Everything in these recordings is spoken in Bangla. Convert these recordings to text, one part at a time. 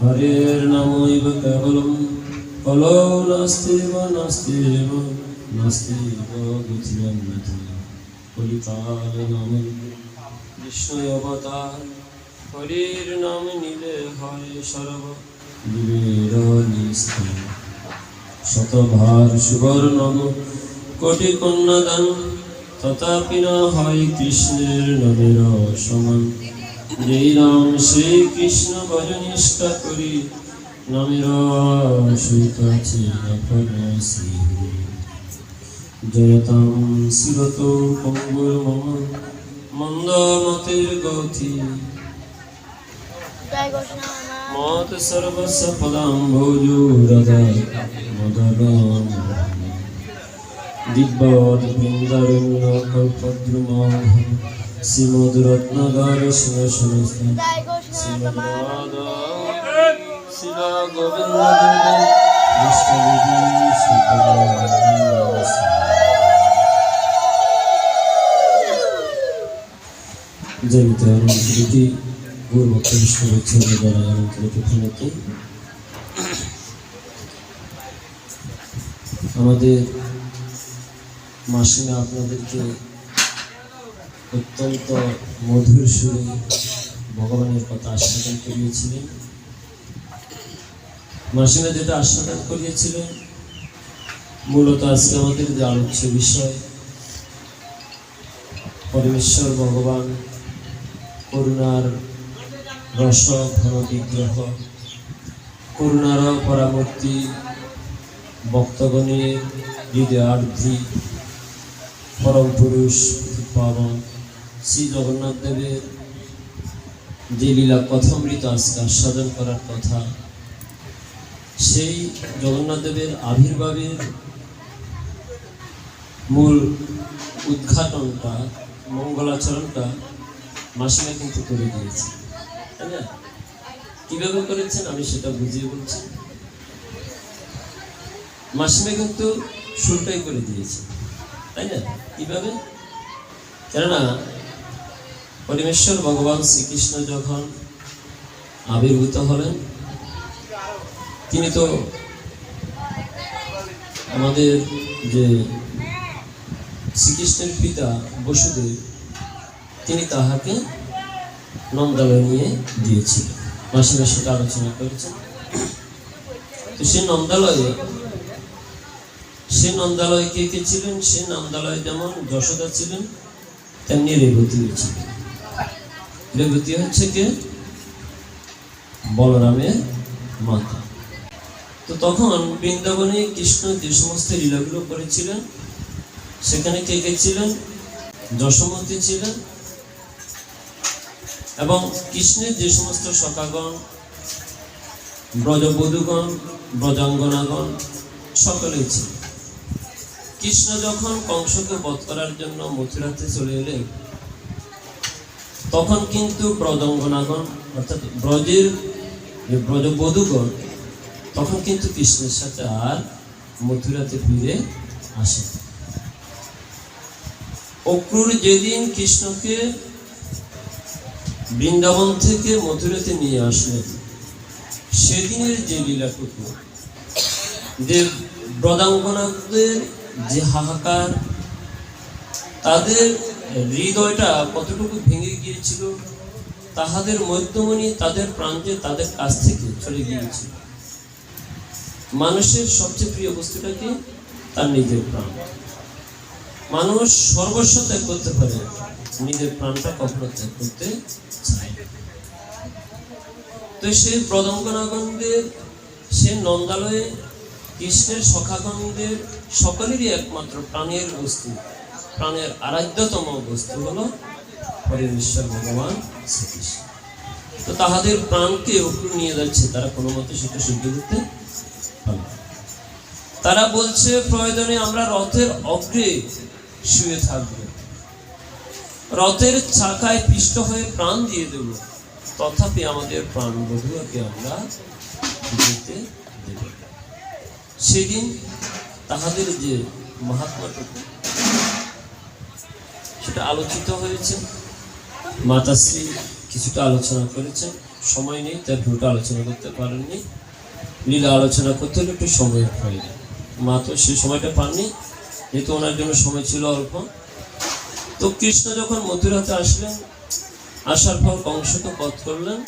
হরের নামৈব কেবলম? ফলো নাস্তিব নাস্তিব নাস্তিব বুদ্ধিরন্যত কলিকাল নাম বিষ্ণু অবতার। হরির নাম নিলে হয় সর্ব বিবের নিস্তার শতভার সুবর্ণম, কোটি কন্যাদান, তথাপি না হয় কৃষ্ণের নামের সমান। যেই নাম সেই কৃষ্ণ ভজনিষ্ঠা করি। নামের শ্রী জয়তাম শিরত পঙ্গুর মম মন্দ মতের গতি মত সর্বস্ব পদাম ভোজুরদা মদগম দিব্যদ বৃন্দারণ্য কল্পদ্রুম শ্রীমদ রত্নগর শিব ঘোষণা শ্রীমদ শিল গোবিন্দ জয়িত অনন্তটি গুরুভক্ত বিষ্ণু দ্বারা ফলতে আমাদের মাসিমা আপনাদেরকে অত্যন্ত মধুর সুরে ভগবানের কথা আস্বাদন করিয়েছিলেন। মাসিমা যেটা আস্বাদন করিয়েছিলেন, মূলত আজকে আমাদের যে আলোচ্য বিষয়, পরমেশ্বর ভগবান করুণার রস ঘন বিগ্রহ, করুণার পরামূর্তি, ভক্তগণের হৃদয়ার্ধি পরম পুরুষ পাবন শ্রী জগন্নাথ দেবের যে লীলা কথামৃত আজকে আস্বাদন করার কথা, সেই জগন্নাথ দেবের আবির্ভাবের মূল উদ্ঘাটনটা, মঙ্গলাচরণটা মাসিমা কিন্তু করে দিয়েছে। তাই না? কীভাবে করেছেন আমি সেটা বুঝিয়ে বলছি। মাসিমা কিন্তু শুরুটাই করে দিয়েছে। তাই না? কীভাবে? কেননা পরমেশ্বর ভগবান শ্রীকৃষ্ণ যখন আবির্ভূত হলেন, তিনি তো আমাদের যে শ্রীকৃষ্ণের পিতা বসুদেব, তিনি তাহাকে নন্দালয় নিয়ে দিয়েছিলেন মাসিমা সেটা আলোচনা করেছেন। তো সে নন্দালয়ে, সে নন্দালয় কে কে ছিলেন? সে নন্দালয় যেমন যশোদা ছিলেন, তেমনি রেবতী ছিলেন। রেবতী হচ্ছে কে? বলরামের মাতা। তো তখন বৃন্দাবনে কৃষ্ণ যে সমস্ত লীলাগুলো করেছিলেন, সেখানে কে কে ছিলেন? যশোমতী ছিলেন। এবং কৃষ্ণের যে সমস্ত সখাগণ, ব্রজবধূগণ, ব্রজাঙ্গনাগণ, সকলেই ছিল কৃষ্ণ যখন কংসকে বধ করার জন্য মথুরাতে চলে এলেন তখন কিন্তু ব্রজাঙ্গনাগণ, অর্থাৎ ব্রজের যে ব্রজবধূগণ, তখন কিন্তু কৃষ্ণের সাথে আর মথুরাতে ফিরে আসে অক্রুর যেদিন কৃষ্ণকে বৃন্দাবন থেকে মথুরাতে নিয়ে আসলেন, সেদিনের যে লীলাটুকু যে ব্রদাঙ্গনাদের যে হাহাকার, তাদের হৃদয়টা কতটুকু ভেঙে গিয়েছিল, তাহাদের মধ্যমণি তাদের প্রান্তে তাদের কাছ থেকে চলে গিয়েছিল। মানুষের সবচেয়ে প্রিয় বস্তুটা কি? তার নিজের প্রাণ। মানুষ সর্বস্ব ত্যাগ করতে পারে, নিজের প্রাণটা কখনো ত্যাগ করতে তো সেই প্রদঙ্গনাগণদের সে নন্দালয়ে, কৃষ্ণের সখাগণদের সকলেরই একমাত্র প্রাণের বস্তু। প্রাণের আরাধ্যতম বস্তু হলো পরমেশ্বর ভগবান শ্রীকৃষ্ণ। তো তাহাদের প্রাণকে উপরে নিয়ে যাচ্ছে, তারা কোনো মতে সেটা সিদ্ধ করতে পারে তারা বলছে, প্রয়োজনে আমরা রথের অগ্রে শুয়ে থাকব। রথের চাকায় পিষ্ট হয়ে প্রাণ দিয়ে দেব। তথাপি আমাদের প্রাণ বধুয়াকে আমরা দেব সেদিন তাহাদের যে মহাত্মাটুকু সেটা আলোচিত হয়েছে। মাতাশ্রী কিছুটা আলোচনা করেছেন, সময় নেই, তাই পুরোটা আলোচনা করতে পারেননি। লীলা আলোচনা করতে হলে একটু সময় প্রয়োজন মা তো সেই সময়টা পাননি, যেহেতু ওনার জন্য সময় ছিল অল্প। তো কৃষ্ণ যখন মথুরাতে আসলেন, আসার পর কংসকে বধ করলেন।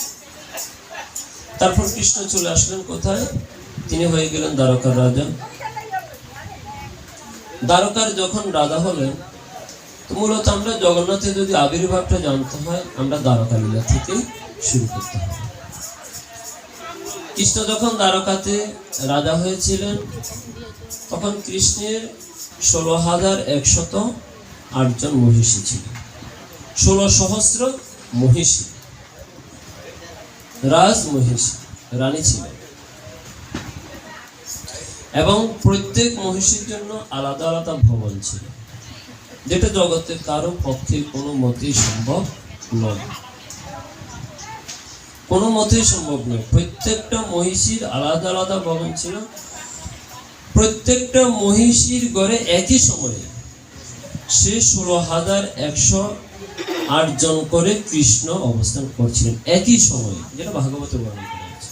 তারপর কৃষ্ণ চলে আসলেন কোথায়? তিনি হয়ে গেলেন দ্বারকার রাজা। দ্বারকার যখন রাজা হলেন মূলত আমরা জগন্নাথের যদি আবির্ভাবটা জানতে হয়, আমরা দ্বারকা লীলা থেকে শুরু করতে হবে। কৃষ্ণ যখন দ্বারকাতে রাজা হয়েছিলেন, তখন কৃষ্ণের ষোলো হাজার একশত আটজন মহিষী ছিল। ষোলো সহস্র মহিষী, রাজ মহিষী, রানী ছিল এবং প্রত্যেক মহিষীর জন্য আলাদা আলাদা ভবন ছিল। যেটা জগতে কারও পক্ষে কোনো মতেই সম্ভব নয়। কোনো মতেই সম্ভব নয়। প্রত্যেকটা মহিষীর আলাদা আলাদা ভবন ছিল। প্রত্যেকটা মহিষীর গড়ে একই সময়ে সে ষোলো হাজার একশো আট জন করে কৃষ্ণ অবস্থান করছিলেন। একই সময়ে, যেটা ভাগবত বর্ণনা করা হয়েছে।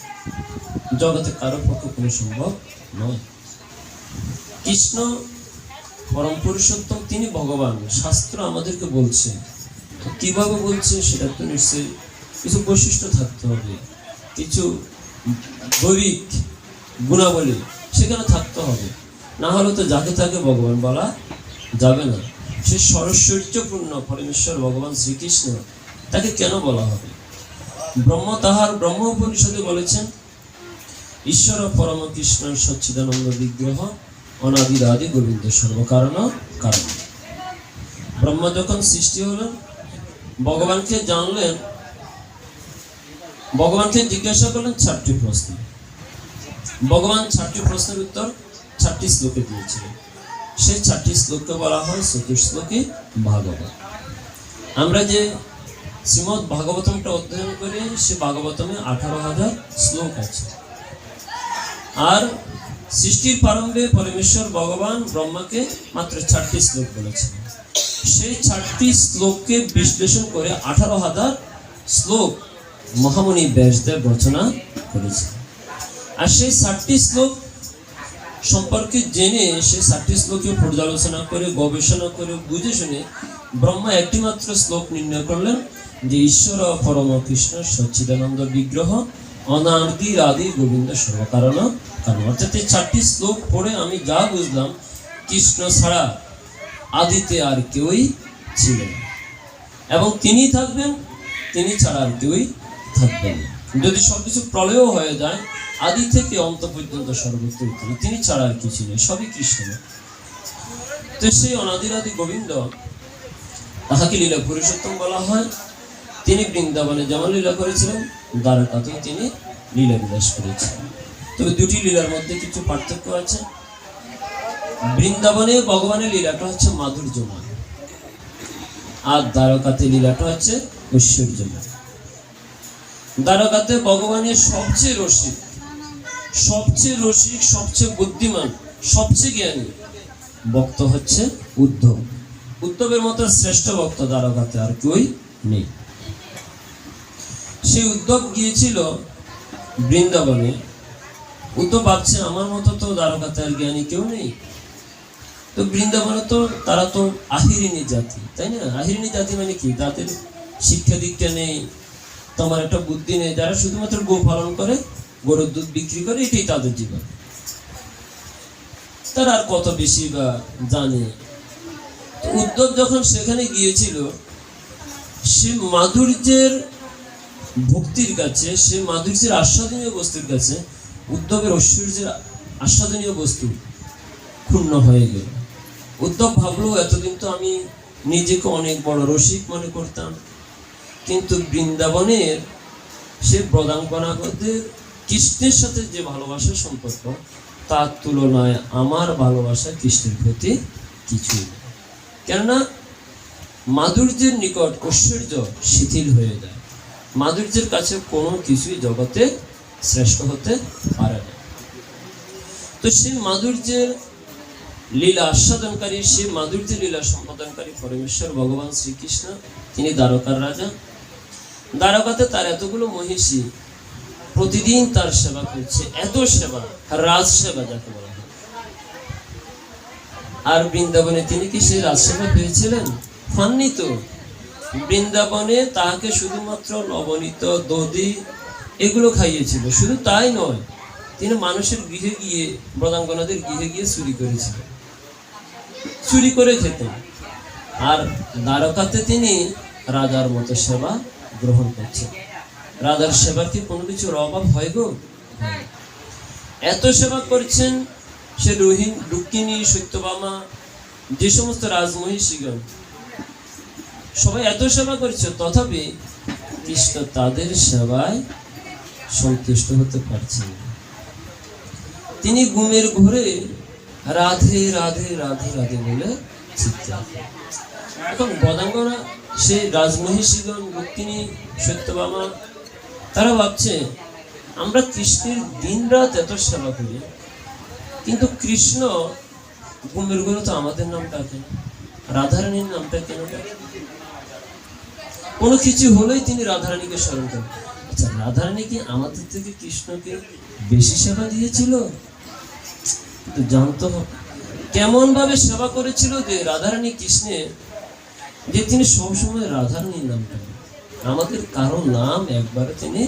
জগতে কারও পক্ষে কোনো সম্ভব নয়। কৃষ্ণ পরম পুরুষোত্তম তিনি ভগবান। শাস্ত্র আমাদেরকে বলছে। কীভাবে বলছে সেটা তো নিশ্চয়ই কিছু বৈশিষ্ট্য থাকতে হবে। কিছু দৈবিক গুণাবলী সেখানে থাকতে হবে। না হলে তো যাকে তাকে ভগবান বলা যাবে না। সে সরস্বর্যপূর্ণ পরমেশ্বর ভগবান শ্রীকৃষ্ণ, তাকে কেন বলা হবে? ব্রহ্ম তাহার ব্রহ্ম উপনিষদে বলেছেন, ঈশ্বর পরম কৃষ্ণ সচ্চিদানন্দ বিগ্রহ অনাদির গোবিন্দ সর্বকারণ কারণ। ব্রহ্ম যখন সৃষ্টি হলেন ভগবানকে জানলেন, ভগবানকে জিজ্ঞাসা করলেন চারটি প্রশ্ন। ভগবান চারটি প্রশ্নের উত্তর চারটি শ্লোকে দিয়েছিলেন। সেই চারটি শ্লোককে বলা হয় চতুর্শ্লোকে ভাগবত। আমরা যে শ্রীমদ ভাগবতমটা অধ্যয়ন করি, সে ভাগবতমে আঠারো হাজার শ্লোক আছে। আর সৃষ্টির প্রারম্ভে পরমেশ্বর ভগবান ব্রহ্মাকে মাত্র চারটি শ্লোক বলেছেন। সেই চারটি শ্লোককে বিশ্লেষণ করে আঠারো হাজার শ্লোক মহামণি ব্যাসদেব রচনা করেছে আর সেই ষাটটি শ্লোক সম্পর্কে জেনে সে ষাটটি শ্লোকে পর্যালোচনা করে, গবেষণা করে, বুঝে শুনে ব্রহ্মা একটি মাত্র শ্লোক নির্ণয় করলেন যে ঈশ্বর পরম কৃষ্ণ সচ্চিদানন্দ বিগ্রহ অনাদি আদি গোবিন্দ সর্বকারণ কারণ অর্থাৎ এই চারটি শ্লোক পড়ে আমি যা বুঝলাম, কৃষ্ণ ছাড়া আদিতে আর কেউই ছিলেন এবং তিনি থাকবেন, তিনি ছাড়া আর কেউই থাকবেন। যদি সবকিছু প্রলয়ও হয়ে যায়, আদি থেকে অন্ত পর্যন্ত সর্বত্র তিনি তিনি ছাড়া আর কিছু নেই, সবই কৃষ্ণ। তো সেই অনাদিরাদি গোবিন্দ, তাহাকে লীলা পুরুষোত্তম বলা হয়। তিনি বৃন্দাবনে যেমন লীলা করেছিলেন, দ্বারকাতেও তিনি লীলা বিলাস করেছিলেন। তবে দুটি লীলার মধ্যে কিছু পার্থক্য আছে। বৃন্দাবনে ভগবানের লীলাটা হচ্ছে মাধুর্যময় আর দ্বারকাতে লীলাটা হচ্ছে ঐশ্বর্যময় দ্বারকাতে ভগবানের সবচেয়ে রসিক সবচেয়ে রসিক, সবচেয়ে বুদ্ধিমান, সবচেয়ে জ্ঞানী ভক্ত হচ্ছে উদ্ধব। উদ্ধবের মতো শ্রেষ্ঠ ভক্ত দ্বারকাতে আর কেউই নেই। সেই উদ্ধব গিয়েছিল বৃন্দাবনে উদ্ধব ভাবছে, আমার মতো তো দ্বারকাতে আর জ্ঞানী কেউ নেই। তো বৃন্দাবনে তো, তারা তো আহিরিনী জাতি, তাই না? আহিরিনী জাতি মানে কি? তাদের শিক্ষা দীক্ষা নেই, তোমার একটা বুদ্ধি নেই, যারা শুধুমাত্র গো পালন করে, গরুর দুধ বিক্রি করে, এটাই তাদের জীবন। তারা আর কত বেশি বা জানে। তো উদ্ধব যখন সেখানে গিয়েছিল, সে মাধুর্যের ভক্তির কাছে, সে মাধুর্যের আস্বাদনীয় বস্তুর কাছে উদ্ধবের ঐশ্বর্যের আস্বাদনীয় বস্তু ক্ষুণ্ণ হয়ে গেল। উদ্যোগ ভাবলো, এতদিন তো আমি নিজেকে অনেক বড় রসিক মনে করতাম। কিন্তু বৃন্দাবনের সে প্রদাঙ্গনাগদের কৃষ্ণের সাথে যে ভালোবাসার সম্পর্ক, তার তুলনায় আমার ভালোবাসা কৃষ্ণের প্রতি কিছুই না। কেননা মাধুর্যের নিকট ঐশ্বর্য শিথিল হয়ে যায়। মাধুর্যের কাছে কোনো কিছুই জগতে শ্রেষ্ঠ হতে পারে না। তো সেই মাধুর্যের লীলা, আস্বাদনকারী সেই মাধুর্য লীলা সম্পাদনকারী পরমেশ্বর ভগবান শ্রীকৃষ্ণ, তিনি দ্বারকার রাজা। দ্বারকাতে তার এতগুলো মহিষী প্রতিদিন তার সেবা করছে, এত সেবা রাজ সেবা যাকে বলা হয়। আর বৃন্দাবনে তিনি কি সেই রাজসেবা পেয়েছিলেন? পাননি তো। বৃন্দাবনে তাহাকে শুধুমাত্র নবনীত দধি এগুলো খাইয়েছিল। শুধু তাই নয়, তিনি মানুষের গৃহে গিয়ে মৃদাঙ্গনাদের গৃহে গিয়ে চুরি করেছিলেন। চুরি করে খেতেন। আর দ্বারকাতে তিনি রাজার মতো সেবা গ্রহণ করছেন। রাজার সেবার কি কোনো কিছুর অভাব হয় গো? এত সেবা করছেন সে রহিম রুক্মিণী, সত্যবামা, যে সমস্ত রাজমহিষীগণ। সবাই এত সেবা করছে, তথাপি কৃষ্ণ তাদের সেবায় সন্তুষ্ট হতে পারছেন তিনি ঘুমের ঘরে রাধে রাধে রাধে রাধে বলে। এখন বদাঙ্গনা সেই রাজমহিষীগণ রুক্মিণী সত্যবামা, তারা ভাবছে, আমরা কৃষ্ণের দিন রাত এত সেবা করি, কিন্তু কৃষ্ণ ঘুমের ঘরে তো আমাদের নাম ডাকেন রাধারানীর নামটা কেন? কোনো কিছু হলেই তিনি রাধারানীকে স্মরণ করেন আচ্ছা রাধারানী কি আমাদের থেকে কৃষ্ণকে বেশি সেবা দিয়েছিল? জানতো কেমন ভাবে সেবা করেছিল যে রাধারানী কৃষ্ণের, যে তিনি সবসময় রাধারানীর নাম ডাকেন আমাদের কারও নাম একবারে তিনি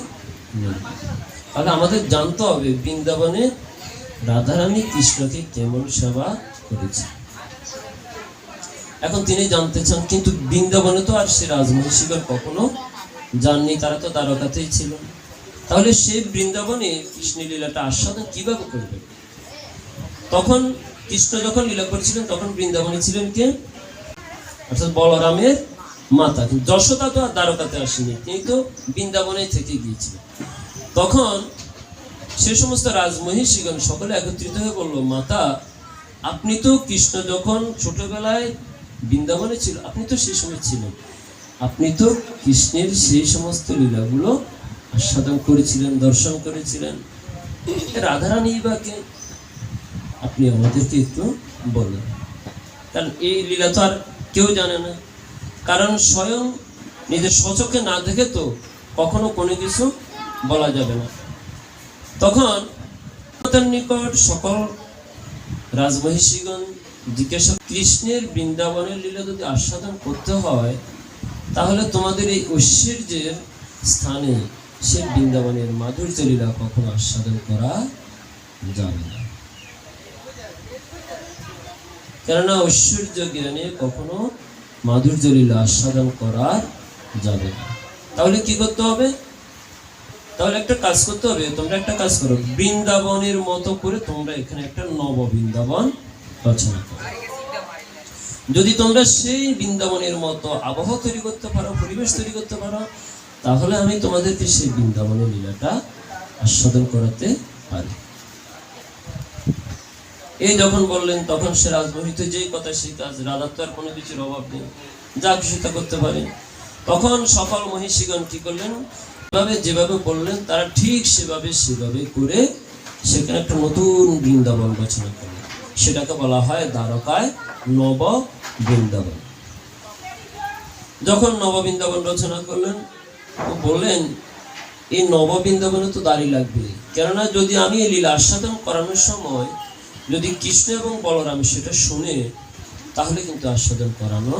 তাহলে আমাদের জানতে হবে বৃন্দাবনে রাধারানী কৃষ্ণকে কেমন সেবা করেছে। এখন তিনি জানতে চান, কিন্তু বৃন্দাবনে তো আর সে রাজমহিষীগণ কখনো যাননি তারা তো দ্বারকাতেই ছিল। তাহলে সে বৃন্দাবনে কৃষ্ণ লীলাটা আস্বাদন কীভাবে করবে? তখন কৃষ্ণ যখন লীলা করছিলেন, তখন বৃন্দাবনে ছিলেন কে? অর্থাৎ বলরামের মাতা। যশোদা তো আর দ্বারকাতে আসেনি, তিনি তো বৃন্দাবনে থেকে গিয়েছিলেন। তখন সে সমস্ত রাজমহিষীগণ সকলে একত্রিত হয়ে বলল, মাতা, আপনি তো কৃষ্ণ যখন ছোটবেলায় বৃন্দাবনে ছিল, আপনি তো সেই সময় ছিলেন। আপনি তো কৃষ্ণের সেই সমস্ত লীলাগুলো আস্বাদন করেছিলেন, দর্শন করেছিলেন। রাধারানী বা কে? আপনি আমাদেরকে একটু বলেন। কারণ এই লীলা তো আর কেউ জানে না। কারণ স্বয়ং নিজের সচক্ষে না দেখে তো কখনো কোনো কিছু বলা যাবে না। তখন নিকট সকল রাজমহিষীগণ জিজ্ঞাসা কৃষ্ণের বৃন্দাবনের লীলা যদি আস্বাদন করতে হয় তাহলে তোমাদের এই ঐশ্বর্যের স্থানে সে বৃন্দাবনের মাধুর্য লীলা কখনো আস্বাদন করা যাবে না। কেননা ঐশ্বর্য জ্ঞানে কখনো মাধুর্য লীলা আস্বাদন করা যাবে না। তাহলে কি করতে হবে? তাহলে একটা কাজ করতে হবে, তোমরা একটা কাজ করো। বৃন্দাবনের মতো করে তোমরা এখানে একটা নব বৃন্দাবন রচনা করো। যদি তোমরা সেই বৃন্দাবনের মতো আবহাওয়া তৈরি করতে পারো, পরিবেশ তৈরি করতে পারো, তাহলে আমি তোমাদেরকে সেই বৃন্দাবনের লীলাটা আস্বাদন করাতে পারি। এই যখন বললেন, তখন সে রাজমহিত যেই কথা সেই কাজ রাধার তো আর কোনো কিছুর অভাব নেই, যা খুশি তা করতে পারে। তখন সকল মহিষীগণ কি করলেন? যেভাবে যেভাবে বললেন, তারা ঠিক সেভাবে সেভাবে করে সেখানে একটা নতুন বৃন্দাবন রচনা করলেন। সেটাকে বলা হয় দ্বারকায় নব বৃন্দাবন। যখন নব বৃন্দাবন রচনা করলেন বললেন, এই নব বৃন্দাবনে তো দাড়ি লাগবে। কেননা যদি আমি এই লীলা আস্বাদন করানোর সময় যদি কৃষ্ণ এবং বলরাম সেটা শুনে, তাহলে কিন্তু আস্বাদন করানো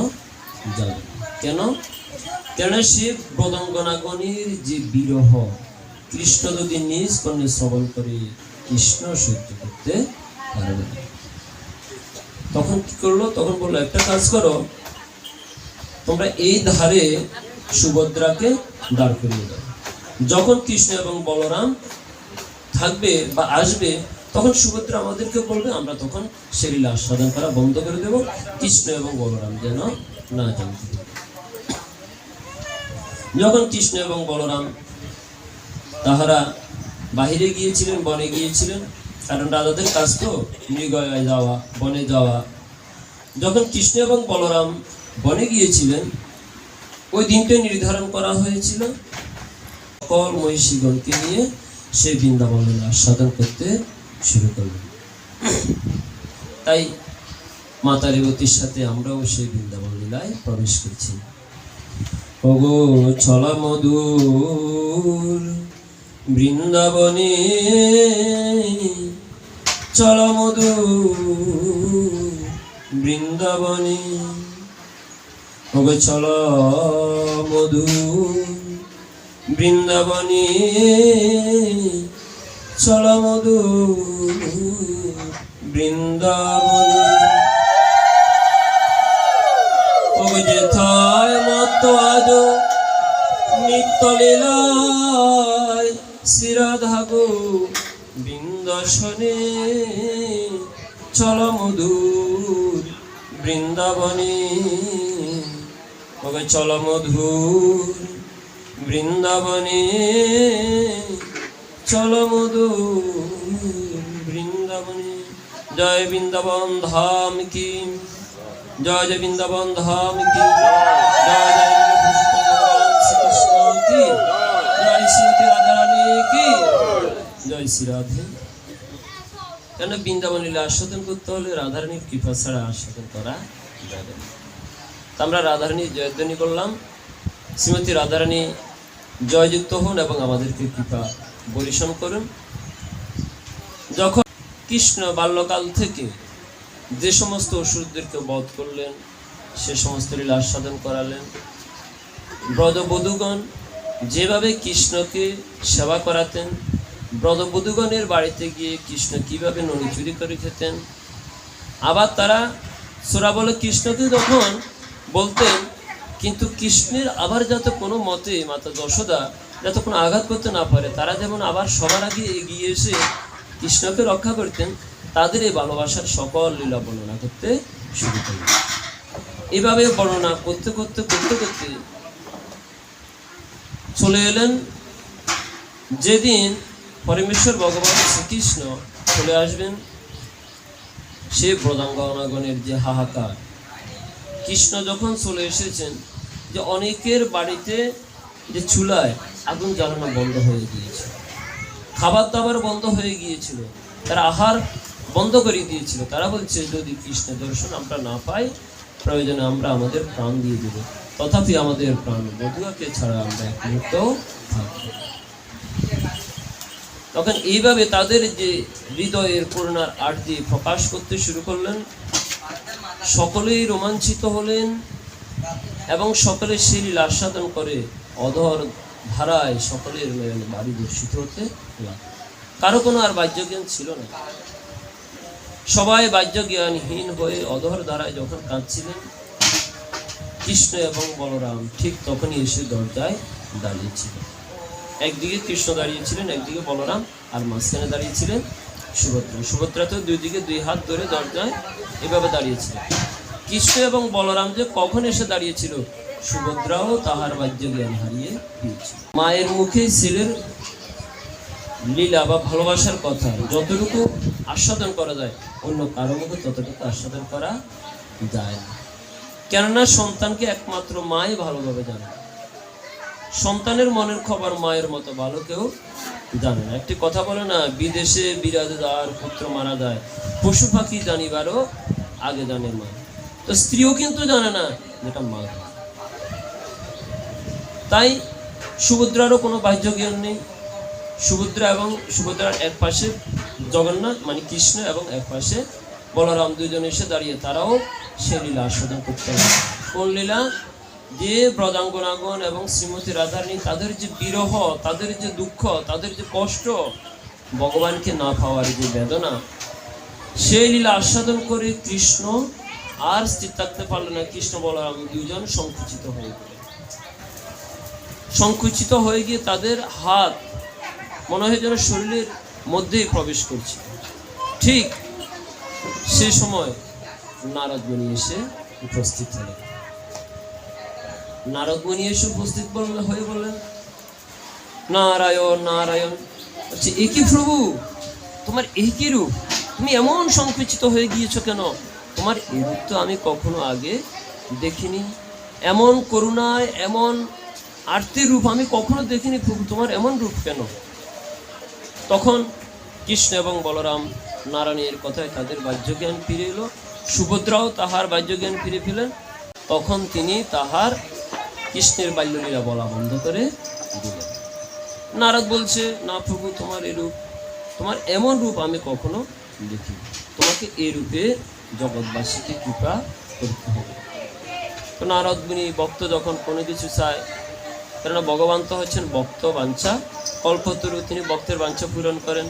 যাবে। কেন? কেননা সে বদঙ্গনাগণের যে বিরহ, কৃষ্ণ যদি নিজ কর্ণে শ্রবণ করে কৃষ্ণ সহ্য করতে পারবে না। তখন কি করল? তখন বলল, একটা কাজ করো, তোমরা এই ধারে সুভদ্রাকে দাঁড় করিয়ে দাও। যখন কৃষ্ণ এবং বলরাম থাকবে বা আসবে, তখন সুভদ্রা আমাদেরকে বলবে, আমরা তখন সে লীলা আস্বাদন করা বন্ধ করে দেব, কৃষ্ণ এবং বলরাম যেন না জানতে যখন কৃষ্ণ এবং বলরাম তাহারা বাহিরে গিয়েছিলেন, বনে গিয়েছিলেন কারণ রাজাদের কাজ তো, মৃগয়ায় যাওয়া, বনে যাওয়া। যখন কৃষ্ণ এবং বলরাম বনে গিয়েছিলেন, ওই দিনটাই নির্ধারণ করা হয়েছিল। সকল মহিষীগণকে নিয়ে সে বৃন্দাবনের আস্বাদন করতে শুরু করলেন। তাই মাতা রেবতীর সাথে আমরাও সেই বৃন্দাবন লীলায় প্রবেশ করছি। ওগো ছলা মধুর বৃন্দাবনে চল মধুর বৃন্দাবনে। ওগো চল মধুর বৃন্দাবনে। চল মধুর বৃন্দাবনে। ও যেথায় মত আজ নিত্য লীলায় শ্রীরাধা গো বৃন্দাসনে চল মধুর বৃন্দাবনে। ওকে চল মধুর বৃন্দাবনে। চল মধুর বৃন্দাবনে। জয় বৃন্দাবন ধাম কি? জয় জয় বৃন্দাবন ধাম কি? জয় জয় কি? জয় রাধারানী কি? জয় শ্রী রাধে কেন বৃন্দাবন লীলা আস্বাদন করতে হলে রাধারানীর কৃপা ছাড়া আস্বাদন করা যাবে তো আমরা রাধারানীর জয়ধ্বনি করলাম। শ্রীমতী রাধারানী জয়যুক্ত হন এবং আমাদেরকে কৃপা বরিশন করুন। যখন কৃষ্ণ বাল্যকাল থেকে যে সমস্ত অসুরদেরকে বধ করলেন, সে সমস্ত লীলা আস্বাদন করালেন। ব্রজবধূগণ যেভাবে কৃষ্ণকে সেবা করাতেন ব্রজবধূগণের বাড়িতে গিয়ে কৃষ্ণ কীভাবে ননি চুরি করে খেতেন? আবার তারা সোরা বলে, কৃষ্ণকে যখন বলতেন, কিন্তু কৃষ্ণের আবার যাতে কোনো মতে মাতা যশোদা যাতে কোনো আঘাত করতে না পারে, তারা যেমন আবার সবার আগে এগিয়ে এসে কৃষ্ণকে রক্ষা করতেন, তাদের এই ভালোবাসার সকল লীলা বর্ণনা করতে শুরু করলেন। এভাবে বর্ণনা করতে করতে করতে করতে চলে এলেন। যেদিন পরমেশ্বর ভগবান শ্রীকৃষ্ণ চলে আসবেন সে প্রদাঙ্গনাগণের যে হাহাকার। কৃষ্ণ যখন চলে এসেছেন, যে অনেকের বাড়িতে যে চুলায় আগুন জ্বালানো বন্ধ হয়ে গিয়েছে খাবার দাবার বন্ধ হয়ে গিয়েছিল, তারা আহার বন্ধ করে দিয়েছিল। তারা বলছে, যদি কৃষ্ণ দর্শন আমরা না পাই, প্রয়োজনে আমরা আমাদের প্রাণ দিয়ে দেব। তথাপি আমাদের প্রাণ বধুয়াকে ছাড়া আমরা এক মুহূর্ত থাকব। তখন এইভাবে তাদের যে হৃদয়ের করুণার দিয়ে প্রকাশ করতে শুরু করলেন। সকলেই রোমাঞ্চিত হলেন এবং সকলে সেই আস্বাদন করে অধর ধারায় সকলের নয়নে বাড়ি দর্শিত হতে। কারও কোনো আর বাহ্য জ্ঞান ছিল না। সবাই বাহ্য জ্ঞানহীন হয়ে অধর ধারায় যখন কাঁদছিলেন, কৃষ্ণ এবং বলরাম ঠিক তখনই এসে দরজায় দাঁড়িয়েছিলেন একদিকে কৃষ্ণ দাঁড়িয়েছিলেন, একদিকে বলরাম আর মাঝখানে দাঁড়িয়েছিলেন সুভদ্রা। সুভদ্রা তো দুই দিকে দুই হাত ধরে দরজায় এভাবে দাঁড়িয়েছিলেন। কৃষ্ণ এবং বলরাম যে কখন এসে দাঁড়িয়েছিল, সুভদ্রাও তাহার বাহ্য জ্ঞান হারিয়ে দিয়েছিল মায়ের মুখে ছেলের লীলা বা ভালোবাসার কথা, যতটুকু আস্বাদন করা যায়, অন্য কারও মুখে ততটুকু আস্বাদন করা যায় না। কেননা সন্তানকে একমাত্র মাই ভালোভাবে জানে। সন্তানের মনের খবর মায়ের মতো, ভালো কেউ জানে না। একটি কথা বলে না, বিদেশে বিরাজদার পুত্র মারা যায়। পশু পাখি জানিবারও আগে জানে মা। তো স্ত্রীও কিন্তু জানে না যেটা মা। তাই সুভদ্রারও কোনো বাহ্য জ্ঞান নেই। সুভদ্রা এবং সুভদ্রার এক পাশে জগন্নাথ মানে কৃষ্ণ এবং এক পাশে বলরাম দুজন এসে দাঁড়িয়ে, তারাও সে লীলা আস্বাদন করতে হবে। কোন লীলা? যে ব্রজাঙ্গনাগণ এবং শ্রীমতী রাধারানী তাদের যে বিরহ, তাদের যে দুঃখ, তাদের যে কষ্ট, ভগবানকে না পাওয়ার যে বেদনা, সেই লীলা আস্বাদন করে কৃষ্ণ আর স্থির থাকতে পারল না। কৃষ্ণ বলরাম দুজন সংকুচিত হয়ে গেল। সংকুচিত হয়ে গিয়ে তাদের হাত মনে হয় যেন শরীরের মধ্যেই প্রবেশ করছে। ঠিক সে সময় মুনি এসে উপস্থিত হলেন। নারদ মুনি এসে উপস্থিত বললেন হয়ে বললেন, নারায়ণ নারায়ণ। বলছে, এ কি প্রভু? তোমার এই কি রূপ? তুমি এমন সংকুচিত হয়ে গিয়েছো কেন? তোমার এই রূপ তো আমি কখনো আগে দেখিনি। এমন করুণায়, এমন আরতির রূপ আমি কখনো দেখিনি প্রভু। তোমার এমন রূপ কেন? তখন কৃষ্ণ এবং বলরাম নারায়ণের কথায় তাদের বাহ্যজ্ঞান ফিরে এলো। সুভদ্রাও তাহার বাহ্যজ্ঞান ফিরে পেলেন। তখন তিনি তাহার কৃষ্ণের বাল্যলীলা বলা বন্ধ করে দিলেন। নারদ বলছে, না প্রভু, তোমার এরূপ তোমার এমন রূপ আমি কখনো দেখি তোমাকে এই রূপে জগৎবাসীকে কৃপা করতে হবে। তো নারদ মুনি ভক্ত যখন কোনো কিছু চায়, কেননা ভগবান তো হচ্ছেন ভক্ত বাঞ্ছা, কল্পতরু, তিনি ভক্তের বাঞ্ছা পূরণ করেন।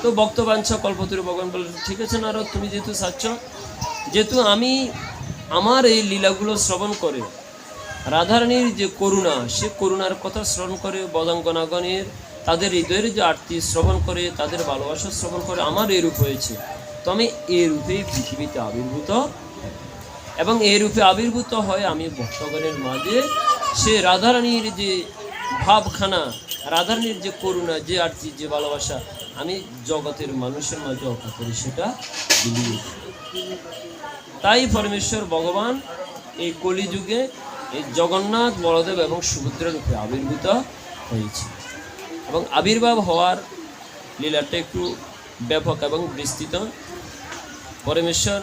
তো ভক্ত বাঞ্ছা, কল্পতরু ভগবান বললেন, ঠিক আছে নারদ, তুমি যেহেতু চাচ্ছ, যেহেতু আমি আমার এই লীলাগুলো শ্রবণ করে রাধারানীর যে করুণা, সে করুণার কথা শ্রবণ করে বদাঙ্গনাগণের তাদের হৃদয়ের যে আরতি শ্রবণ করে, তাদের ভালোবাসা শ্রবণ করে আমার এরূপ হয়েছে। তো আমি এই রূপেই পৃথিবীতে আবির্ভূত এবং এই রূপে আবির্ভূত হয় আমি ভক্তগণের মাঝে। সে রাধারানীর যে ভাবখানা, রাধারানীর যে করুণা, যে আরতি, যে ভালোবাসা, আমি জগতের মানুষের মাঝে অর্পণ করি, সেটা তাই পরমেশ্বর ভগবান এই কলিযুগে জগন্নাথ, বলদেব এবং সুভদ্রা রূপে আবির্ভূত হয়েছে। এবং আবির্ভাব হওয়ার লীলাটা একটু ব্যাপক এবং বিস্তৃত। পরমেশ্বর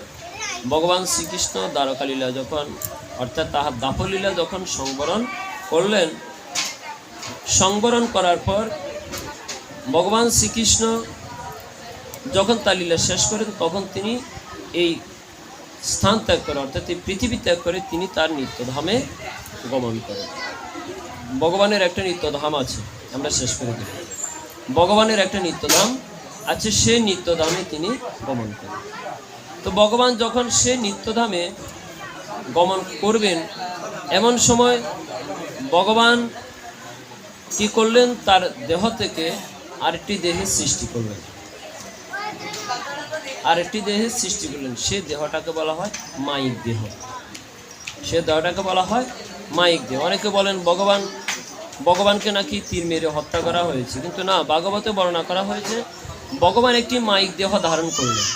ভগবান শ্রীকৃষ্ণ দ্বারকা লীলা যখন, অর্থাৎ তাহার দাপলীলা যখন সংবরণ করলেন, সংবরণ করার পর ভগবান শ্রীকৃষ্ণ যখন তার লীলা শেষ করেন, তখন তিনি এই স্থান ত্যাগ করে, অর্থাৎ এই পৃথিবী ত্যাগ করে তিনি তার নিত্যধামে গমন করেন। ভগবানের একটা নিত্যধাম আছে, আমরা শেষ করে দেব ভগবানের একটা নিত্যধাম আছে, সে নিত্যধামে তিনি গমন করেন। তো ভগবান যখন সে নিত্যধামে গমন করবেন, এমন সময় ভগবান কি করলেন? তার দেহ থেকে আরেকটি দেহের সৃষ্টি করলেন। আরেকটি দেহের সৃষ্টি করলেন। সে দেহটাকে বলা হয় মাইক দেহ। সে দেহটাকে বলা হয় মাইক দেহ। অনেকে বলেন, ভগবান, ভগবানকে নাকি তীর মেরে হত্যা করা হয়েছে? কিন্তু না, ভাগবতে বর্ণনা করা হয়েছে, ভগবান একটি মাইক দেহ ধারণ করলেন।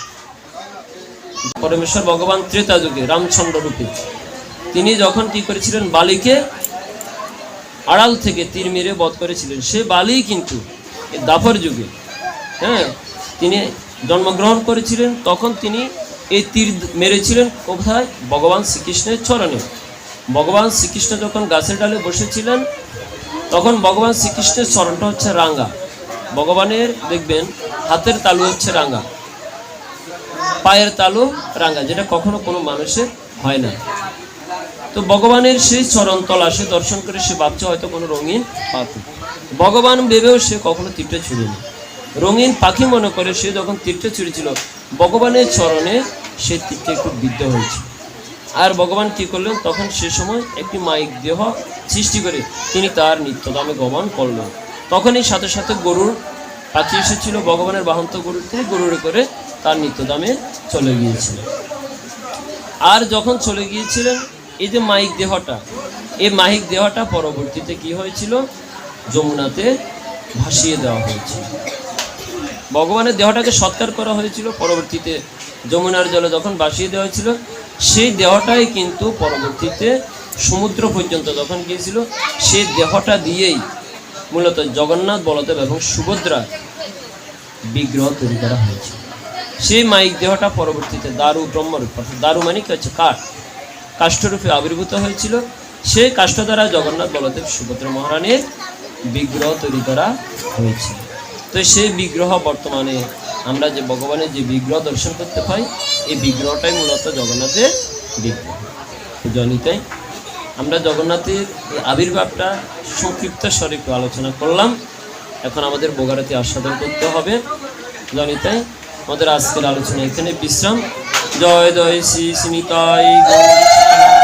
পরমেশ্বর ভগবান ত্রেতা যুগে, রামচন্দ্র রূপে। তিনি যখন কি করেছিলেন, বালিকে আড়াল থেকে তীর মেরে বধ করেছিলেন। সে বালি কিন্তু দাপর যুগে হ্যাঁ তিনি জন্মগ্রহণ করেছিলেন, তখন তিনি এই তীর মেরেছিলেন কোথায়? ভগবান শ্রীকৃষ্ণের চরণে। ভগবান শ্রীকৃষ্ণ যখন গাছের ডালে বসেছিলেন, তখন ভগবান শ্রীকৃষ্ণের চরণটা হচ্ছে রাঙ্গা। ভগবানের দেখবেন, হাতের তালু হচ্ছে রাঙ্গা। পায়ের তালু রাঙ্গা, যেটা কখনো কোনো মানুষের হয় না। তো ভগবানের সেই চরণ তলা, সে দর্শন করে সে ভাবছে হয়তো কোনো রঙিন পাখি ভগবান ভেবেও সে কখনো তীরটা ছুঁড়েনি। রঙিন পাখি মনে করে সে যখন তীরটা ছুঁড়েছিল ভগবানের চরণে সে তীর্থে একটু বিদ্ধ হয়েছে। আর ভগবান কি করলেন? তখন সে সময় একটি মাইক দেহ সৃষ্টি করে তিনি তার নিত্যদামে গমন করলেন। তখনই সাথে সাথে গরুর পাখি এসেছিল, ভগবানের বাহন্ত গরুর থেকে গরুরে করে তার নিত্যদামে চলে গিয়েছিল আর যখন চলে গিয়েছিলেন, এই যে মাইক দেহটা, এই মাইক দেহটা পরবর্তীতে কি হয়েছিল? যমুনাতে ভাসিয়ে দেওয়া হয়েছিল। ভগবানের দেহটাকে সৎকার করা হয়েছিল, পরবর্তীতে যমুনার জলে যখন ভাসিয়ে দেওয়া হয়েছিল, সেই দেহটাই কিন্তু পরবর্তীতে সমুদ্র পর্যন্ত যখন গিয়েছিল, সেই দেহটা দিয়েই মূলত জগন্নাথ, বলদেব এবং সুভদ্রা বিগ্রহ তৈরি করা হয়েছে সেই মাইক দেহটা পরবর্তীতে দারু ব্রহ্মরূপ, অর্থাৎ দারু মানে কি হচ্ছে কাঠ, কাষ্ঠরূপে আবির্ভূত হয়েছিল। সেই কাষ্ঠ দ্বারা জগন্নাথ, বলদেব, সুভদ্রা মহারানীর বিগ্রহ তৈরি করা হয়েছিল। তো সেই বিগ্রহ বর্তমানে আমরা যে ভগবানের যে বিগ্রহ দর্শন করতে পাই, এই বিগ্রহটাই মূলত জগন্নাথের বিগ্রহ। জনিতাই, আমরা জগন্নাথের এই আবির্ভাবটা সংক্ষিপ্ত স্বরে একটু আলোচনা করলাম। এখন আমাদের বোগারাতে আস্বাদন করতে হবে। জনিতাই, আমাদের আজকের আলোচনা এখানে বিশ্রাম। জয় জয়, শ্রী স্মিতাই গৌরী।